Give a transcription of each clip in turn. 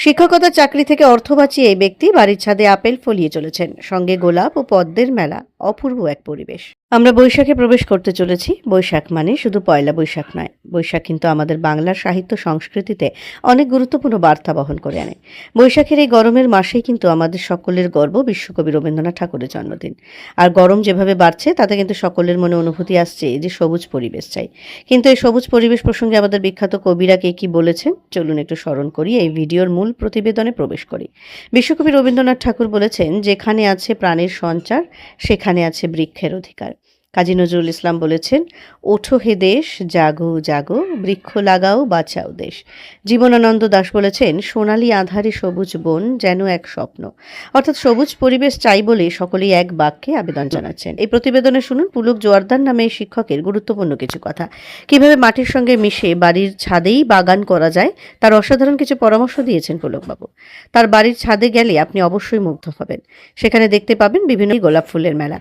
শিক্ষকতা চাকরি থেকে অর্থ বাঁচিয়ে এই ব্যক্তি বাড়ির ছাদে আপেল ফলিয়ে চলেছেন। সঙ্গে গোলাপ ও পদ্মের মেলা, অপূর্ব এক পরিবেশ। আমরা বৈশাখে প্রবেশ করতে চলেছি। বৈশাখ মানে শুধু পয়লা বৈশাখ নয়। বৈশাখ কিন্তু আমাদের বাংলার সাহিত্য সংস্কৃতিতে অনেক গুরুত্বপূর্ণ বার্তা বহন করে আনে। বৈশাখের এই গরমের মাসেই কিন্তু আমাদের সকলের গর্ব বিশ্বকবি রবীন্দ্রনাথ ঠাকুরের জন্মদিন। আর গরম যেভাবে বাড়ছে, তাতে কিন্তু সকলের মনে অনুভূতি আসছে যে সবুজ পরিবেশ চাই। কিন্তু এই সবুজ পরিবেশ প্রসঙ্গে আমাদের বিখ্যাত কবিরা কে কি বলেছেন? চলুন একটু স্মরণ করি, এই ভিডিওর মূল প্রতিবেদনে প্রবেশ করি। বিশ্বকবি রবীন্দ্রনাথ ঠাকুর বলেছেন, যেখানে আছে প্রাণের সঞ্চার, সেখানে আছে বৃক্ষের অধিকার। কাজী নজরুল ইসলাম বলেছেন, ওঠো হে দেশ, জাগো জাগো, বৃক্ষ লাগাও, বাঁচাও দেশ। জীবনানন্দ দাস বলেছেন, সোনালী আধারে সবুজ বন যেন এক স্বপ্ন। অর্থাৎ সবুজ পরিবেশ চাই বলে সকলেই এক বাক্যে আবেদন জানাচ্ছেন। এই প্রতিবেদনে শুনুন, পুলক জোয়ারদার নামে এই শিক্ষকের গুরুত্বপূর্ণ কিছু কথা। কীভাবে মাটির সঙ্গে মিশে বাড়ির ছাদেই বাগান করা যায়, তার অসাধারণ কিছু পরামর্শ দিয়েছেন পুলকবাবু। তার বাড়ির ছাদে গেলে আপনি অবশ্যই মুগ্ধ হবেন। সেখানে দেখতে পাবেন বিভিন্ন গোলাপ ফুলের মেলা।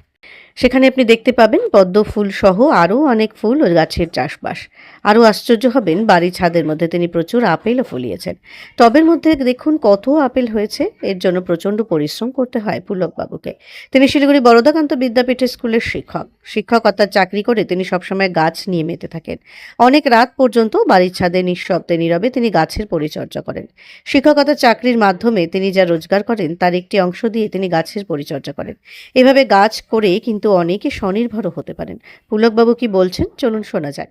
সেখানে আপনি দেখতে পাবেন পদ্ম ফুল সহ আরও অনেক ফুল ও গাছের চাষবাস। আরও আশ্চর্য হবেন, বাড়ির ছাদের মধ্যে তিনি প্রচুর আপেলও ফলিয়েছেন টবের মধ্যে দেখুন কত আপেল হয়েছে, এর জন্য প্রচণ্ড পরিশ্রম করতে হয় পুলকবাবুকে। তিনি শিলিগুড়ি বরদাকান্ত বিদ্যাপীঠের স্কুলের শিক্ষক। শিক্ষকতার চাকরি করে তিনি সবসময় গাছ নিয়ে মেতে থাকেন। অনেক রাত পর্যন্ত বাড়ির ছাদে নিঃশব্দে নীরবে তিনি গাছের পরিচর্যা করেন। শিক্ষকতার চাকরির মাধ্যমে তিনি যা রোজগার করেন, তার একটি অংশ দিয়ে তিনি গাছের পরিচর্যা করেন। এভাবে গাছ করে কিন্তু অনেকে স্বনির্ভরও হতে পারেন। পুলকবাবু কি বলছেন? চলুন শোনা যায়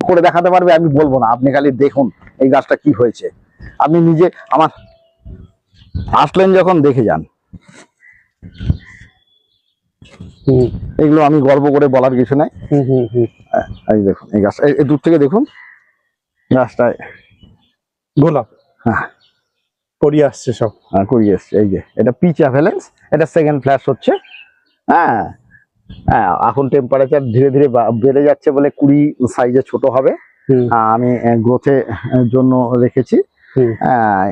করে দেখাতে পারবে আমি বলব না। আপনি খালি দেখুন এই গাছটা কি হয়েছে। আপনি নিজে আমার আসলেন যখন দেখে যান। হুম। এগুলো আমি গর্ব করে বলার কিছু নাই। হুম হুম হুম। এই দেখুন এই গাছটা এই দূর থেকে দেখুন। গাছটায় গোলাপ। হ্যাঁ। করিয়ে আসছে সব। হ্যাঁ করিয়ে এসছে এই যে এটা পিচ অ্যাভেলেন্স এটা সেকেন্ড ফ্ল্যাশ হচ্ছে। হ্যাঁ হ্যাঁ এখন টেম্পারেচার ধীরে ধীরে বেড়ে যাচ্ছে বলে কুড়ি সাইজে ছোট হবে। আমি গ্রোথের জন্য রেখেছি। হ্যাঁ,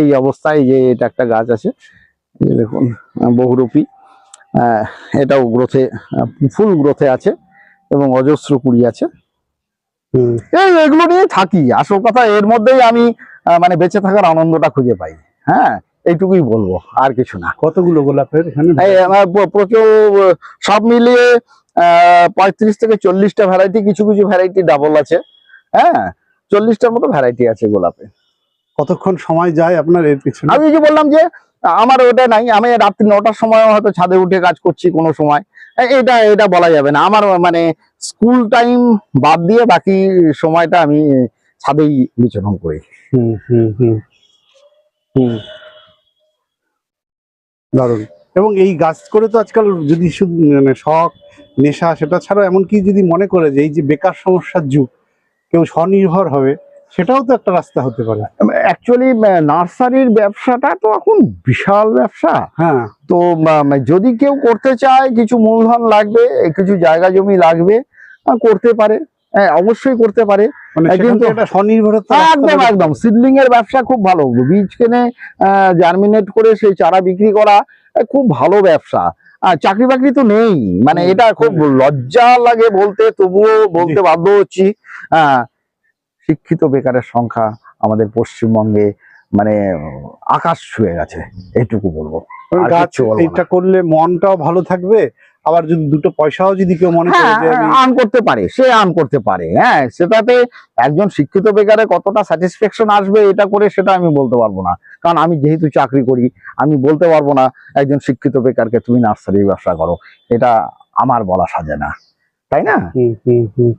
এই অবস্থায় যে এটা একটা গাছ আছে দেখুন বহুরূপী। এটাও গ্রোথে ফুল গ্রোথে আছে এবং অজস্র কুড়ি আছে। এই এগুলো নিয়ে থাকি। আসল কথা এর মধ্যেই আমি মানে বেঁচে থাকার আনন্দটা খুঁজে পাই। হ্যাঁ এইটুকুই বলব আর কিছু না। কতগুলো গোলাপের এখানে? আমার প্রচুর সব মিলিয়ে পঁয়ত্রিশ থেকে চল্লিশটা ভ্যারাইটি কিছু কিছু ভ্যারাইটি ডাবল আছে। হ্যাঁ চল্লিশটার মতো ভ্যারাইটি আছে গোলাপে। কতক্ষণ সময় যায় আপনার এর পিছনে? আমি যে বললাম যে আমার ওটা নাই আমি রাত্রি নটার সময় হয়তো ছাদে উঠে কাজ করছি কোনো সময়। এটা এটা বলা যাবে না। আমার মানে স্কুল টাইম বাদ দিয়ে বাকি সময়টা আমি ছাদেই বিচরণ করি। হুম হুম হুম হুম। দারুণ। এবং এই গাছ করে তো আজকাল যদি শুধু মানে শখ নেশা সেটা ছাড়াও এমনকি যদি মনে করে যে এই যে বেকার সমস্যার যুগ কেউ স্বনির্ভর হবে সেটাও তো একটা রাস্তা হতে পারে। অ্যাকচুয়ালি নার্সারির ব্যবসাটা তো এখন বিশাল ব্যবসা। হ্যাঁ। তো উম, যদি কেউ করতে চায় কিছু মূলধন লাগবে কিছু জায়গা জমি লাগবে করতে পারে। হ্যাঁ, অবশ্যই করতে পারে। মানে স্বনির্ভরতা হ্যাঁ, একদম একদম। সিডলিং এর ব্যবসা খুব ভালো। বীজ কিনে জার্মিনেট করে সেই চারা বিক্রি করা খুব ভালো ব্যবসা। আর চাকরি বাকরি তো নেই। মানে এটা খুব লজ্জা লাগে বলতে তবুও বলতে বাধ্য হচ্ছি। হ্যাঁ শিক্ষিত বেকারের সংখ্যা আমাদের পশ্চিমবঙ্গে মানে আকাশ ছুঁয়ে গেছে। এইটুকু বলব। এটা করলে মনটাও ভালো থাকবে আবার যদি দুটো পয়সাও যদি কেউ মনে করে হ্যাঁ আর্ন করতে পারে সে আর্ন করতে পারে হ্যাঁ সেটাতে একজন শিক্ষিত বেকারে কতটা স্যাটিসফ্যাকশন আসবে এটা করে সেটা আমি বলতে পারব না। কারণ আমি যেহেতু চাকরি করি আমি বলতে পারব না একজন শিক্ষিত বেকারকে তুমি নার্সারির ব্যবসা করো এটা আমার বলা সাজে না। তাই না? হুম হুম হুম।